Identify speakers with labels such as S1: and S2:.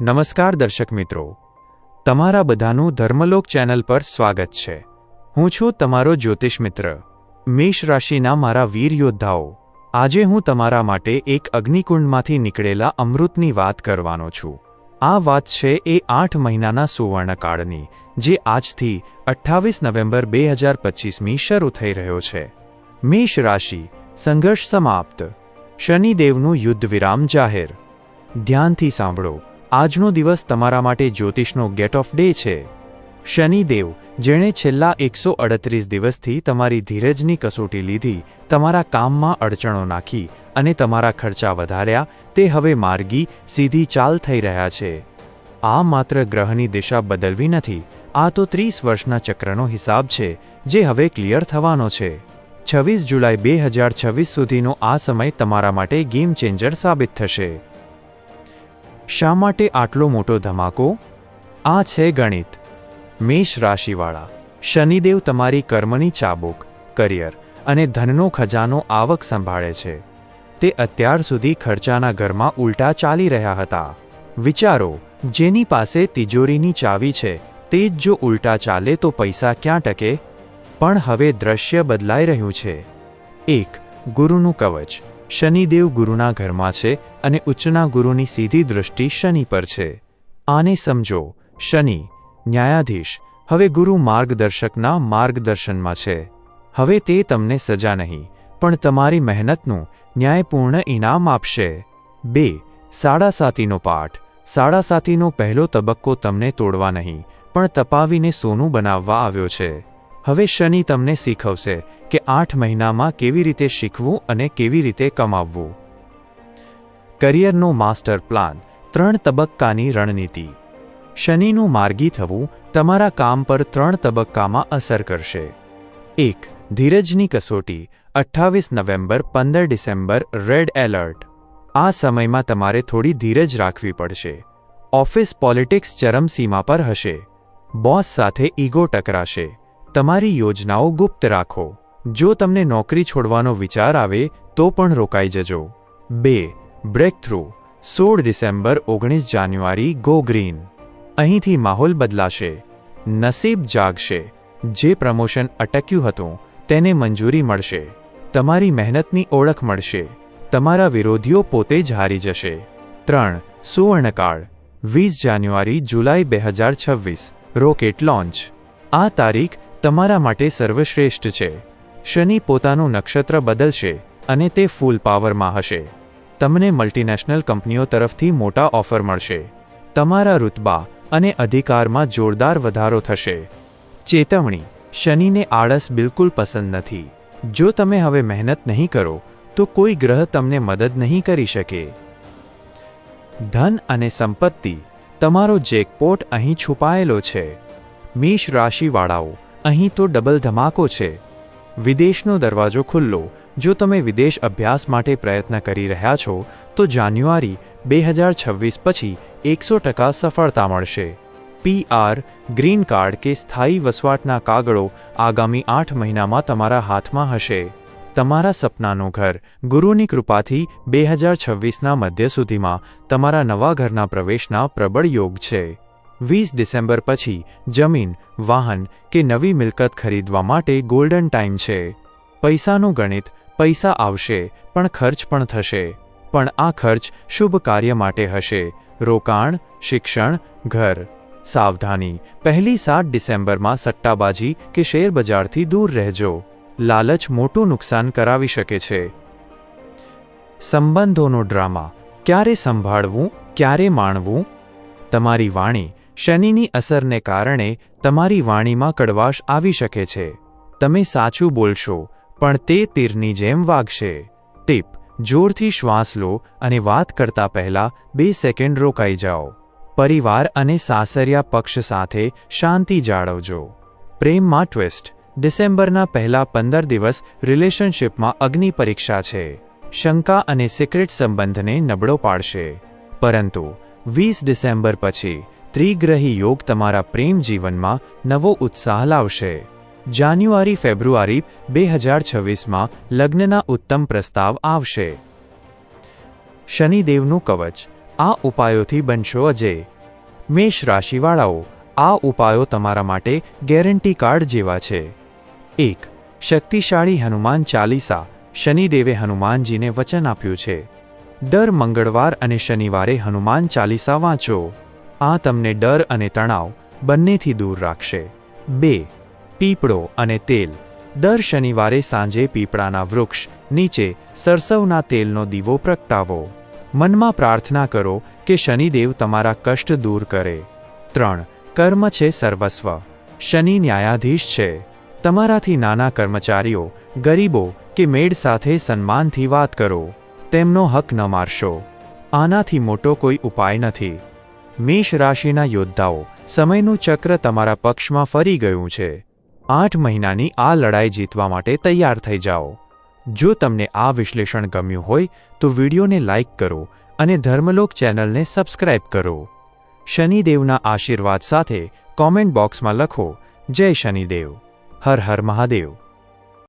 S1: નમસ્કાર દર્શક મિત્રો. તમારા બધાનું ધર્મલોક ચેનલ પર સ્વાગત છે. હું છું તમારો જ્યોતિષ મિત્ર. મેષ રાશિના મારા વીર યોદ્ધાઓ. આજે હું તમારા માટે એક અગ્નિકુંડમાંથી નીકળેલા અમૃતની વાત કરવાનો છું. આ વાત છે એ આઠ મહિનાના સુવર્ણકાળની, જે આજથી અઠ્ઠાવીસ નવેમ્બર બે હજાર પચીસમી શરૂ થઈ રહ્યો છે. મેષ રાશિ, સંઘર્ષ સમાપ્ત. શનિદેવનું યુદ્ધ વિરામ જાહેર. ધ્યાનથી સાંભળો આજનો દિવસ તમારા માટે જ્યોતિષનો ગેટ ઓફ ડે છે. શનિદેવ, જેણે છેલ્લા એકસો અડત્રીસ દિવસથી તમારી ધીરજની કસોટી લીધી, તમારા કામમાં અડચણો નાખી અને તમારા ખર્ચા વધાર્યા, તે હવે માર્ગી, સીધી ચાલ થઈ રહ્યા છે. આ માત્ર ગ્રહની દિશા બદલવી નથી, આ તો ત્રીસ વર્ષના ચક્રનો હિસાબ છે, જે હવે ક્લિયર થવાનો છે. છવ્વીસ જુલાઈ બે હજાર છવ્વીસ સુધીનો આ સમય તમારા માટે ગેમ ચેન્જર સાબિત થશે. શા માટે આટલો મોટો ધમાકો? આ છે ગણિત. મેષ રાશિવાળા, શનિદેવ તમારી કર્મની ચાબુક, કરિયર અને ધનનો ખજાનો આવક સંભાળે છે. તે અત્યાર સુધી ખર્ચાના ઘરમાં ઉલટા ચાલી રહ્યા હતા. વિચારો, જેની પાસે તિજોરીની ચાવી છે, તે જ જો ઉલટા ચાલે તો પૈસા ક્યાં ટકે? પણ હવે દ્રશ્ય બદલાઈ રહ્યું છે. એક, ગુરુનું કવચ. શનિદેવ ગુરુના ઘરમાં છે અને ઉચ્ચના ગુરુની સીધી દૃષ્ટિ શનિ પર છે. આને સમજો, શનિ, ન્યાયાધીશ, હવે ગુરુ માર્ગદર્શકના માર્ગદર્શનમાં છે. હવે તે તમને સજા નહીં, પણ તમારી મહેનતનું ન્યાયપૂર્ણ ઇનામ આપશે. બે, સાડાસાતીનો પાઠ. સાડાસાતીનો પહેલો તબક્કો તમને તોડવા નહીં, પણ તપાવીને સોનું બનાવવા આવ્યો છે. હવે શનિ તમને શીખવશે કે આઠ મહિનામાં કેવી રીતે શીખવું અને કેવી રીતે કમાવવું. કરિયરનો માસ્ટર પ્લાન, ત્રણ તબક્કાની રણનીતિ. શનિનું માર્ગી થવું તમારા કામ પર ત્રણ તબક્કામાં અસર કરશે. એક, ધીરજની કસોટી, અઠ્ઠાવીસ નવેમ્બર, પંદર ડિસેમ્બર, રેડ એલર્ટ. આ સમયમાં તમારે થોડી ધીરજ રાખવી પડશે. ઓફિસ પોલિટિક્સ ચરમસીમા પર હશે. બોસ સાથે ઈગો ટકરાશે. તમારી યોજનાઓ ગુપ્ત રાખો. જો તમને નોકરી છોડવાનો વિચાર આવે, તો પણ રોકાઈ જજો. બે બ્રેક થ્રુ સોળ ડિસેમ્બર, ઓગણીસ જાન્યુઆરી ગો ગ્રીન અહીંથી માહોલ બદલાશે. નસીબ જાગશે. જે પ્રમોશન અટક્યું હતું, તેને મંજૂરી મળશે. તમારી મહેનતની ઓળખ મળશે. તમારા વિરોધીઓ પોતે જ હારી જશે. ત્રણ, સુવર્ણકાળ, વીસ જાન્યુઆરી, જુલાઈ બે હજાર છવ્વીસ. Rocket launch. આ તારીખ તમારા માટે સર્વશ્રેષ્ઠ છે. શનિ પોતાનું નક્ષત્ર બદલશે અને તે ફૂલ પાવરમાં હશે. તમને મલ્ટીનેશનલ કંપનીઓ તરફથી મોટા ઓફર મળશે. તમારા રુતબા અને અધિકારમાં જોરદાર વધારો થશે. ચેતવણી, શનિને આળસ બિલકુલ પસંદ નથી. જો તમે હવે મહેનત નહીં કરો, તો કોઈ ગ્રહ તમને મદદ નહીં કરી શકે. ધન અને સંપત્તિ, તમારો જેકપોટ અહીં છુપાયેલો છે. મેષ રાશિવાળાઓ અહીં તો ડબલ ધમાકો છે. વિદેશનો દરવાજો ખુલ્લો. જો તમે વિદેશ અભ્યાસ માટે પ્રયત્ન કરી રહ્યા છો, તો જાન્યુઆરી બે હજાર છવ્વીસ પછી એકસો ટકા સફળતા મળશે. પીઆર ગ્રીન કાર્ડ કે સ્થાયી વસવાટના કાગળો આગામી આઠ મહિનામાં તમારા હાથમાં હશે. તમારા સપનાનું ઘર. ગુરુની કૃપાથી બે હજાર છવ્વીસના મધ્ય સુધીમાં તમારા નવા ઘરના પ્રવેશના પ્રબળ યોગ છે. વીસ ડિસેમ્બર પછી જમીન, વાહન કે નવી મિલકત ખરીદવા માટે ગોલ્ડન ટાઈમ છે. પૈસાનું ગણિત, પૈસા આવશે, પણ ખર્ચ પણ થશે. પણ આ ખર્ચ શુભ કાર્ય માટે હશે. રોકાણ, શિક્ષણ, ઘર. સાવધાની, પહેલી સાત ડિસેમ્બરમાં સટ્ટાબાજી કે શેરબજારથી દૂર રહેજો. લાલચ મોટું નુકસાન કરાવી શકે છે. સંબંધોનો ડ્રામા, ક્યારે સંભાળવું, ક્યારે માણવું? તમારી વાણી શનિની અસરને કારણે તમારી વાણીમાં કડવાશ આવી શકે છે. તમે સાચું બોલશો, પણ તે તીરની જેમ વાગશે. ટીપ, જોરથી શ્વાસ લો અને વાત કરતા પહેલા બે સેકન્ડ રોકાઈ જાઓ. પરિવાર અને સાસરિયા પક્ષ સાથે શાંતિ જાળવજો. પ્રેમમાં ટ્વિસ્ટ, ડિસેમ્બરના પહેલા પંદર દિવસ રિલેશનશિપમાં અગ્નિ પરીક્ષા છે. શંકા અને સિક્રેટ સંબંધને નબળો પાડશે. પરંતુ, વીસ ડિસેમ્બર પછી ત્રિગ્રહી યોગ તમારા પ્રેમ જીવનમાં નવો ઉત્સાહ લાવશે. જાન્યુઆરી ફેબ્રુઆરી બે હજાર છવ્વીસમાં લગ્નના ઉત્તમ પ્રસ્તાવ આવશે. શનિદેવનું કવચ. આ ઉપાયોથી બનશો અજય. મેષ રાશિવાળાઓ, આ ઉપાયો તમારા માટે ગેરંટી કાર્ડ જેવા છે. એક. શક્તિશાળી હનુમાન ચાલીસા. શનિદેવે હનુમાનજીને વચન આપ્યું છે. દર મંગળવાર અને શનિવારે હનુમાન ચાલીસા વાંચો. આ તમને ડર અને તણાવ બંનેથી દૂર રાખશે. બે, પીપળો અને તેલ. દર શનિવારે સાંજે પીપળાના વૃક્ષ નીચે સરસવના તેલનો દીવો પ્રગટાવો. મનમાં પ્રાર્થના કરો કે શનિદેવ તમારા કષ્ટ દૂર કરે. ત્રણ, કર્મ છે સર્વસ્વ. શનિ ન્યાયાધીશ છે. તમારાથી નાના કર્મચારીઓ, ગરીબો કે મેડ સાથે સન્માનથી વાત કરો. તેમનો હક ન મારશો. આનાથી મોટો કોઈ ઉપાય નથી. મેષ રાશિના યોદ્ધાઓ, સમયનું ચક્ર તમારા પક્ષમાં ફરી ગયું છે. આઠ મહિનાની આ લડાઈ જીતવા માટે તૈયાર થઈ જાઓ. જો તમને આ વિશ્લેષણ ગમ્યું હોય, તો વિડીયોને લાઇક કરો અને ધર્મલોક ચેનલને સબસ્ક્રાઇબ કરો. શનિદેવના આશીર્વાદ સાથે કોમેન્ટ બોક્સમાં લખો, જય શનિદેવ. હર હર મહાદેવ.